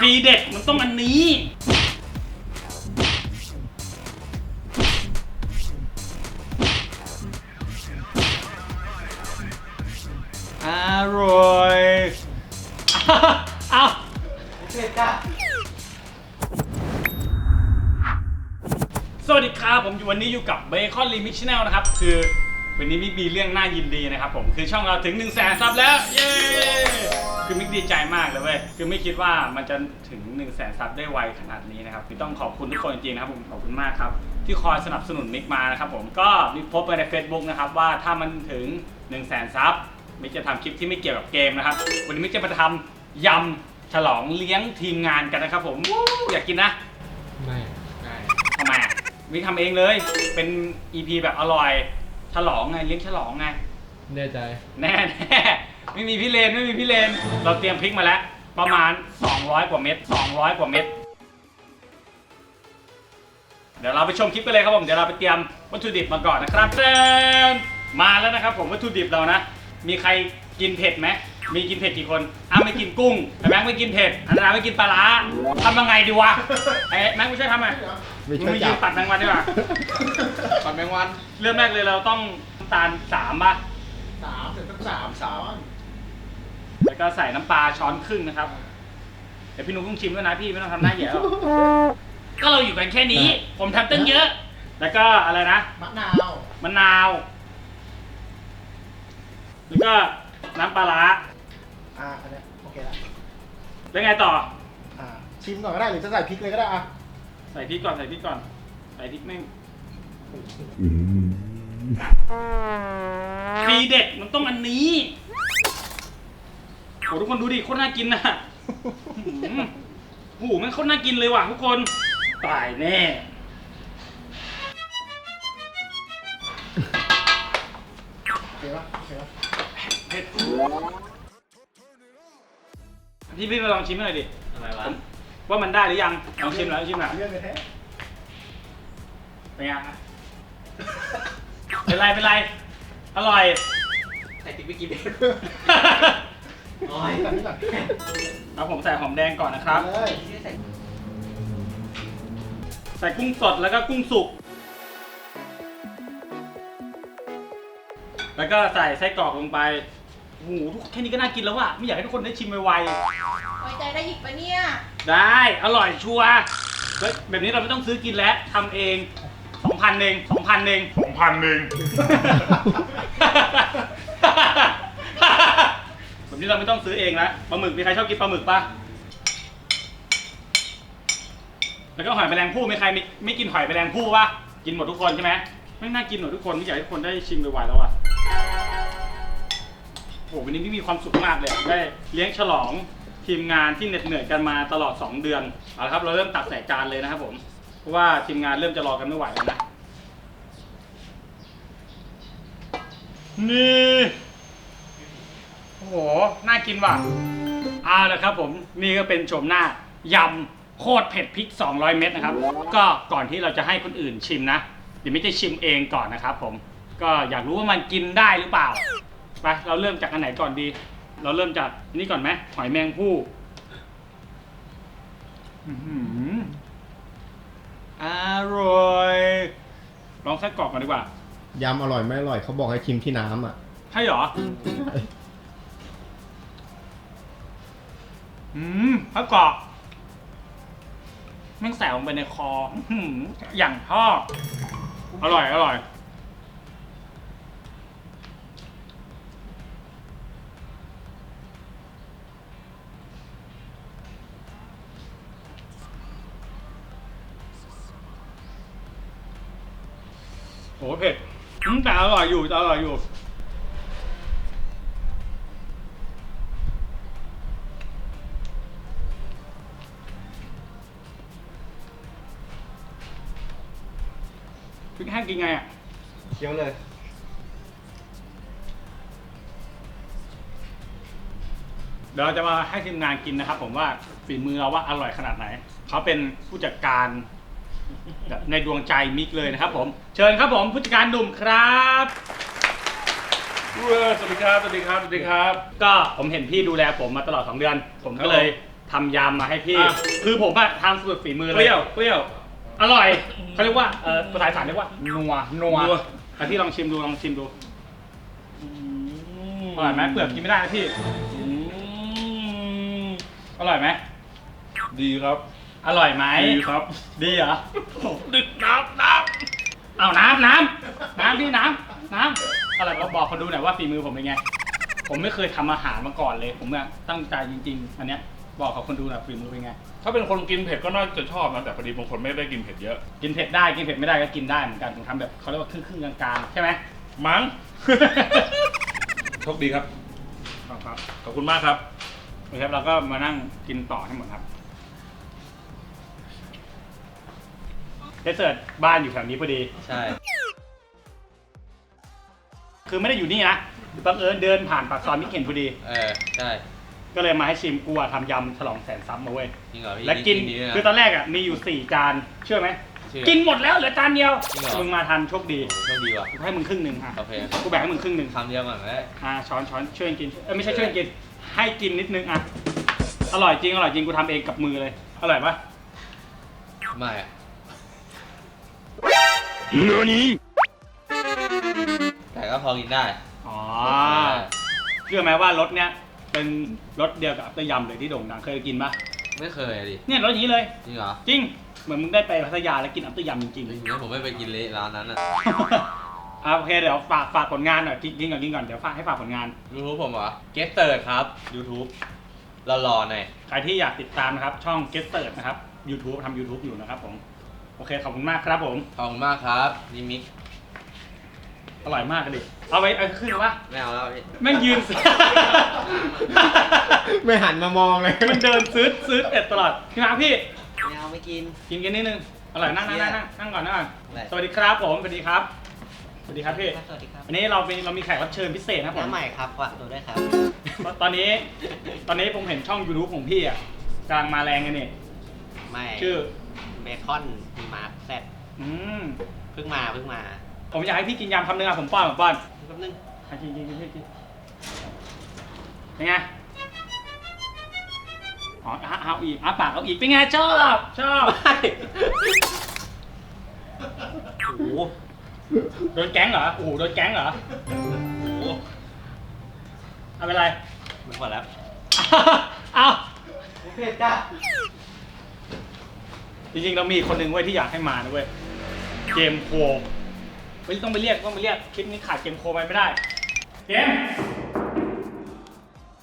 ทีเด็ดมันต้องอันนี้ อร่อยเอาเผ็ดจ้ะสวัสดีครับผมอยู่วันนี้อยู่กับเบคอน Remix Channel นะครับ คือ วันนี้มิกมีเรื่องน่ายินดีนะครับผมคือช่องเราถึง1นึ่งแสนซับแล้วเย้คือมิกดีใจมากเลยเว้ยคือไม่คิดว่ามันจะถึง1นึ่งแสนซับได้ไวขนาดนี้นะครับคือต้องขอบคุณทุกคนจริงๆนะครับผมขอบคุณมากครับที่คอยสนับสนุนมิกมานะครับผมก็มิกพบไปใน Facebook นะครับว่าถ้ามันถึง1นึ่งแสนซับมิกจะทำคลิปที่ไม่เกี่ยวกับเกมนะครับวันนี้มิกจะมาทำยำฉลองเลี้ยงทีมงานกันนะครับผมวู้อยากกินนะไม่ทำไมอะวิทำเองเลยเป็น EP แบบอร่อย ฉลองไงเลี้ยงฉลองไง แน่ใจ แน่แน่ไม่มีพี่เลนไม่มีพี่เลน เราเตรียมพริกมาแล้ว ประมาณ 200 กว่าเม็ด200 กว่าเม็ดเดี๋ยวเราไปชมคลิปกันเลยครับผม เดี๋ยวเราไปเตรียมวัตถุดิบมาก่อนนะครับเจนมาแล้วนะครับผมวัตถุดิบเรานะ มีใครกินเผ็ดไหมมีกินเผ็ดกี่คนอ้าไม่กินกุ้งไอ้แม็กไม่กินเผ็ดอันนาไม่กินปลาร้าทำยังไงดีวะไอ้แม็กไม่ช่วยทำไง ไม่มึงช่วยมาจัยืบนปัดแมงวันดีกว่าปัดแมงวันเริ่มแรกเลยเราต้องน้ำตาลสามป่ะสามถึงตั้งสามสามแล้วก็ใส่น้ำปลาช้อนครึ่งนะครับเดี๋ยวพี่นุ๊กต้องชิมด้วยนะพี่ไม่ต้องทำหน้าแย่หรอกก็เราอยู่กันแค่นี้ ผมทำตั้งเยอะ แล้วก็อะไรนะมะนาวมะนาว แล้วก็น้ำปลาร้าอ่าอันเนี้ยโอเคแล้วแล้วไงต่ออ่าชิมก่อนก็ได้หรือจะใส่พริกเลยก็ได้อะ ใส่พริกก่อนใส่พริกก่อน ใส่พริกแม่งทีเด็ดมันต้องอันนี้โหทุกคนดูดิโคตรน่ากินนะอื้อหือโอ้โหมันโคตรน่ากินเลยว่ะทุกคนตายแน่โอเคปะโอเคปะเผ็ดพี่พี่มาลองชิมหน่อยดิอะไรวะผม ว่ามันได้หรือยังลองชิมหน่อยลองชิมหน่อยเรื่องเลยแท้เป็นไงฮะเป็นไรเป็นไร อร่อยใส่ติ๊กไปกินเองโอ้ยแบบนี้ก่อนเอาผมใส่หอมแดงก่อนนะครับเลยใส่กุ้งสดแล้วก็กุ้งสุก แล้วก็ใส่ไส้กรอกลงไปโอ้โหทุกแค่นี้ก็น่ากินแล้วว่ะ ไม่อยากให้ทุกคนได้ชิมไว ไว้ใจได้อีกปะเนี่ยๆได้อร่อยชัวร์เฮ้ยแบบนี้เราไม่ต้องซื้อกินแล้วทำเองสองพันเองสองพันเอง สองพันเองแบบนี้เราไม่ต้องซื้อเองแล้วปลาหมึกมีใครชอบกินปลาหมึกปะแล้วก็หอยแมลงภู่มีใครไม่ไม่กินหอยแมลงภู่ปะกินหมดทุกคนใช่ไหมไม่น่ากินหมดทุกคนไม่อยากให้ทุกคนได้ชิมไวๆแล้วอะโอ้โหวันนี้พี่มีความสุขมากเลยอะได้เลี้ยงฉลอง ทีมงานที่เหน็ดเหนื่อยกันมาตลอด 2 เดือนเอาละครับ เราเริ่มตักใส่จานเลยนะครับผมเพราะว่าทีมงานเริ่มจะรอกันไม่ไหวแล้วนะนี่โอ้โหน่ากินว่ะเอาละครับ ผมนี่ก็เป็นโฉมหน้ายำโคตรเผ็ดพริก 200 เม็ดนะครับ ก็ก่อนที่เราจะให้คนอื่นชิมนะเดี๋ยวไม่จะชิมเองก่อนนะครับ ผม ก็อยากรู้ว่ามันกินได้หรือเปล่าไปเราเริ่มจากอันไหนก่อนดี เราเริ่มจากอันนี้ก่อนไหมหอยแมงภู่อื้อหืออร่อยลองไส้กรอกก่อนดีกว่ายำอร่อยไม่อร่อยเขาบอกให้ชิมที่น้ำอะ ใช่เหรอ อืมมะกอกแม่งแสบลงไปในคออื้อหืออย่างชอบอร่อยอร่อย โหเผ็ดอืมแต่อร่อยอยู่แต่อร่อยอยู่ พริกแห้งกินไงอะ เคี้ยวเลย เดี๋ยวเราจะมาให้ทีมงานกินนะครับ ผมว่าฝีมือเราว่าอร่อยขนาดไหน เขาเป็นผู้จัดการแบบ ในดวงใจมิกเลยนะครับผม เชิญครับผมผู้จัดการหนุ่มครับ สวัสดีครับ สวัสดีครับ สวัสดีครับ ก็ผมเห็นพี่ดูแลผมมาตลอด 2 เดือน ผมก็เลยทำยำมาให้พี่ อะ คือผมอะทำสุดฝีมือเปเลยรี้ยว เปรี้ยว อร่อยเขาเรียกว่าเออภาษาอีสานเรียกว่านัวนัวนัว แต่พี่ลองชิมดูลองชิมดูอร่อยไหมเปลือกกินไม่ได้นะพี่อืมอร่อยไหมดีครับ อร่อยไหมดีครับ ดีเหรอดึกน้ำน้เอาน้ำน้ำน้ำพี่น้ำน้ำอะไรก็บอกคนดูหน่อยว่าฝีมือผมเป็นไง ผมไม่เคยทำอาหารมาก่อนเลย ผมอะตั้งใจจริง ๆ อันเนี้ยบอกกับคนดูหน่อยฝีมือเป็นไงำถ้าเป็นคนกินเผ็ดก็น่าจะชอบนะแต่พอดีบางคนไม่ได้กินเผ็ดเยอะ กินเผ็ดได้กินเผ็ดไม่ได้ก็กินได้เหมือนกันผมทำแบบเขาเรียกว่าครึ่งครึ่งๆกลางๆใช่ไหมมั้ง โชคดีครับ ครับ ขอบคุณมากครับโอเคครับเราก็มานั่งกินต่อให้หมดครับ เดสเซิร์ตบ้านอยู่แถวนี้พอดี ใช่ คือไม่ได้อยู่นี่นะบังเอิญเดินผ่านปากซอยมิกเห็นพอดี เออ ใช่ ก็เลยมาให้ชิมกูอะทำยำฉลองแสนซับมาเว้ย จริงเหรอพี่และกินดีด้วยะคือตอนแรกอะมีอยู่สี่จาน เชื่อไหม เชื่อกินหมดแล้วเหลือจานเดียว จริงเหรอ มึงมาทันโชคดีโอ้โชคดีว่ะ กูให้มึงครึ่งหนึ่งอะโอเค กูแบ่งให้มึงครึ่งหนึ่งคำเดียวก่อนเลยอ่าช้อนช้อนช่วยกันกินเอ้ยไม่ใช่ช่วยกันกิน ให้กินนิดนึงอะอร่อยจริงอร่อยจริงกูทำเองกับมือเลย อร่อยปะไม่อะ แต่ก็พอกินได้อ๋อ เชื่อไหมว่ารสเนี้ยเป็นรสเดียวกับอัปเตอร์ยำเลยที่โด่งดังเคยกินปะไม่เคยอะดิเนี่ยรสอย่างนี้เลย จริงเหรอจริง เหมือนมึงได้ไปพัทยาแล้วกินอัปเตอร์ยำจริงๆจริงๆผมไม่ไปกินเละร้านนั้นอะอะโอเคเดี๋ยวฝากฝากผลงานหน่อยกินกินก่อนกินก่อนเดี๋ยวฝากให้ฝากผลงาน ยูทูบผมเหรอเกสเติร์ดครับ YouTube รอๆหน่อย ใครที่อยากติดตามนะครับ ช่อง Get s e r c h นะครับ YouTube ทำ YouTube อยู่นะครับผม โอเคขอบคุณมากครับผม ขอบคุณมากครับนิมิกอร่อยมากเลยดิเอาไว้เอาขึ้นวะไม่เอาแล้วพี่แม่งยืน ไม่หันมามองเลย มันเดินซื้อซื้อเอ็ดตลอดพี่มาร์คพี่ ไม่เอาไม่กิน กินกันนิดนึง อร่อยนั่งนั่งนั่งนั่งนั่งก่อนนั่งก่อนได้ สวัสดีครับผม สวัสดีครับ สวัสดีครับพี่ สวัสดีครับวันนี้เรามีเรามีแขกรับเชิญพิเศษนะครับผมน้าใหม่ครับฝากตัวด้วยครับ ตอนนี้ ตอนนี้ผมเห็นช่อง YouTube ของพี่อะกำลังมาแรงกันนี่ ไม่ชื่อ เบคอนมาร์คแซดอืมเพิ่งมาเพิ่งมาผมอยากให้พี่กินยำคำนึงอะผมป้อนผมป้อนแป๊บนึงอะกินกินกินกินกินเป็นไงอ๋ออะเอาอีกอะปากเอาอีกเป็นไงชอบชอบโอ้โหโดนแก๊งเหรอโอ้โหโดนแก๊งเหรอโอ้โหเอาเป็นไรมันหมดแล้ว เอาเผ็ดจ้า จริงๆเรามีคนหนึ่งเว้ยที่อยากให้มานะเว้ยเกมโคเฮ้ยต้องไปเรียกต้องไปเรียกคลิปนี้ขาดเกมโคไปไม่ได้ เกม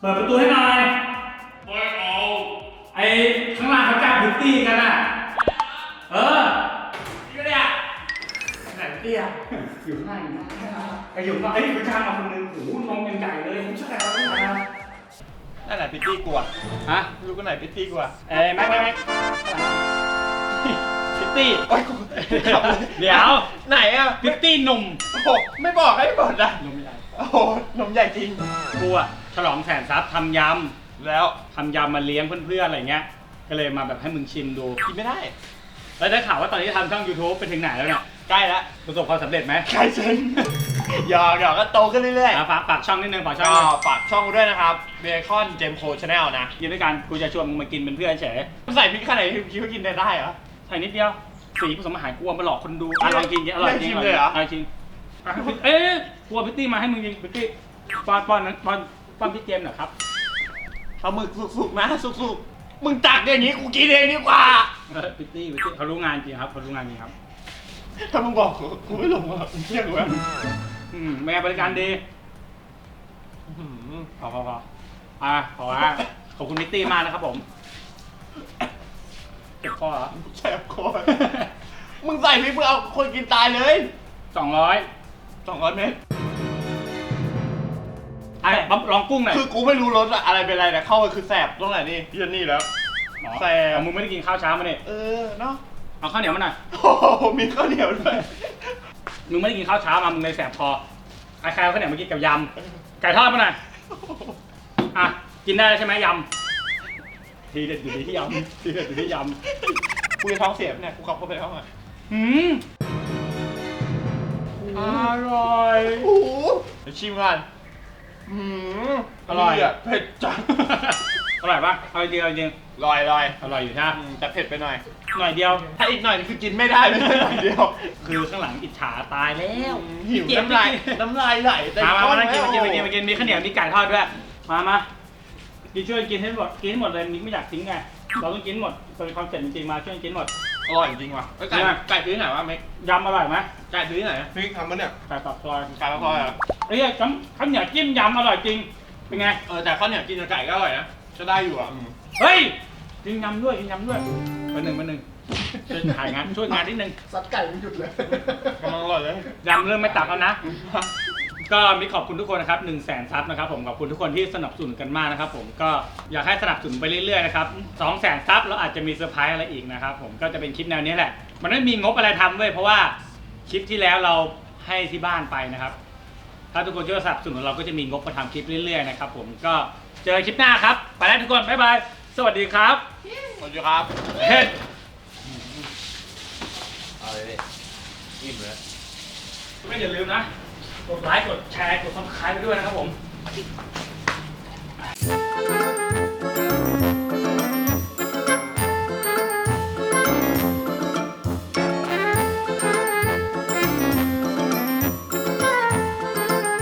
เปิดประตูให้หน่อยไม่เอาไอ้ข้างล่างเขาจ้างพิตตี้กันอะเออนี่ก็เนี่ยไหนพิตตี้อะอยู่ข้างล่างอยู่ข้างล่างไอ้อยู่ข้างล่างไอ้ผู้จ้างมาคนหนึงโอ้โหนมยังใหญ่เลยผมช่วยอะไรไม่ได้นะนั่นไหนพิตตี้กลัวฮะรู้กันไหนพิตตี้กลัวเอ้ยแม็กแม็กแม็กพิ ตตี้โอ๊ยกูขับเลยเดี๋ยว ไหนอะพิตตี้หนุ่มโอ้โหไม่บอกให้บอกนะนมใหญ่โอ้โหนมใหญ่จริง กูอะฉลองแสนทรัพย์ทำยแล้วำทำยำมาเลี้ยงเพื่อนๆอะไรเงี้ย ก็เลยมาแบบให้มึงชิมดู กินไม่ได้ แล้วได้ข่าวว่าตอนนี้ทำช่อง YouTube ไปถึงไหนแล้วเนี่ยใกล้แล้วประสบความสำเร็จไหมใกล้เซ็นหยอกหยอกก็โตขึ้นเรื่อยอะฝากฝากช่องนิดนึงฝากๆช่องก็นิดนึงฝากช่องกูด้วยนะครับเบคอนเจมโคชาแนลนะกินด้วยกันกูจะชวนมึงมากินเป็นเพื่อนเฉย ใส่พริกขนาดไหนคิดว่ากินได้ได้เหรอใส่นิดเดียว สีผสมอาหารกลัวมาหลอกคนดูอะลองกินอร่อยจริงไม่ชิมเลยเหรอ ร่อยจริงอะเอ๊ะกลัวพิตตี้มาให้มึงกินพิตตี้ป้อนป้อนนั้นป้อนป้อนพี่เจมส์หน่อยครับปลาหมึกสุกๆนะสุกๆมึงตักอย่างนี้กูกินเองดีกว่า เออพิตตี้พิตตี้เขารู้งานจริงครับเขารู้งานจริงครับ ถ้ามึงบอกกูกูไม่ลงอะมึงเชื่อกูไหมอืมแม่บริการดีอื้อหือพอพอพออะขอว่าขอบคุณพิตตี้มากนะครับผม เก็บคอเหรอแสบคอมึงใส่พริกมึงเอาคนกินตายเลยสองร้อยสองร้อยเมตร ไอ้ปั๊มลองกุ้งหน่อยคือกูไม่รู้รสอะอะไรเป็นไรแต่เข้าไปคือแสบตรงไหนนี่เยืนนี่แล้วอ๋อแซ่บเอามึงไม่ได้กินข้าวเช้ามาเนี่ยเออเนาะเอาข้าวเหนียวมาหน่อยโอ้โหมีข้าวเหนียวด้วยมึงไม่ได้กินข้าวเช้ามามึงเลยแสบคอไอ้ใครเอาข้าวเหนียวมากินกับยำไก่ทอดมาหน่อยอะกินได้แล้วใช่ไหมยำ ทีเด็ดอยู่ที่ยำทีเด็ดอยู่ที่ยกูจะท้องเสียปะเนี่ยกูขับเข้าไปในห้องอะำหืมอร่อยโอ้โหเดี๋ยวชิมกันอืมอร่อยเผ็ดจัดอร่อยปะเอาจริงๆเอาจริงลอยลอยอร่อยอยู่ใช่ไหมอืมแต่เผ็ดไปหน่อย หน่อยเดียว ถ้าอีกหน่อยนี่คือกินไม่ได้เลยหน่อยเดียว คือข้างหลังอิจฉาตายแล้วหิวเจ็บน้ำลายจริงน้ำลายไหลเต็มามาก้มานั่งกินแล้วมากินมากินมากินมีข้าวเหนียวมีไก่ทอดด้วย มามา กินช่วยกินให้หมดกินให้หมดเลยมิกไม่อยากทิ้งไงเราต้องกินหมดเป็นคอนเซ็ปต์จริงๆมาช่วยกินหมด อร่อยจริงว่ะเอ้ยไก่เนี่ยไก่ซื้อที่ไหนวะเม็กยำอร่อยไหมไก่ซื้อที่ไหนพี่ทำมันเนี่ยไก่ปากซอยไก่ปลาคอยเหรอเอ้ยข้าวข้าวเหนียวจิ้มยำอร่อยจริงเป็นไงเออแต่ข้าวเหนียวกินกับไก่ก็อร่อยนะก็ได้อยู่อะอืมเฮ้ยกินยำด้วยกินยำด้วยมาหนึ่งมาหนึ่งช่วยถ่ายงานช่วยงานนิดนึงซัดไก่ไม่หยุดเลยกำลังอร่อยเลยยำเริ่มไม่ตักแล้วนะ ก็มีขอบคุณทุกคนนะครับ1นึ่งแสนซับนะครับผมขอบคุณทุกคนที่สนับสนุนกันมากนะครับผมก็อยากให้สนับสนุนไปเรื่อยๆนะครับสองแสนซับแล้วอาจจะมีเซอร์ไพรส์อะไรอีกนะครับผมก็จะเป็นคลิปแนวนี้แหละ มันไม่มีงบอะไรทำเว้ยเพราะว่าคลิปที่แล้วเราให้ที่บ้านไปนะครับ ถ้าทุกคนช่วยสนับสนุนเราก็จะมีงบมาทำคลิปเรื่อยๆนะครับผมก็เจอคลิปหน้าครับ ไปแล้วทุกคนบ๊ายบายสวัสดีครับสวัสดีครับเฮ้ยเอาเลยพี่อิ่มเลยก็อย่าลืมนะ กดไลค์กดแชร์กดซับสไครต์ไปด้วยนะครับผม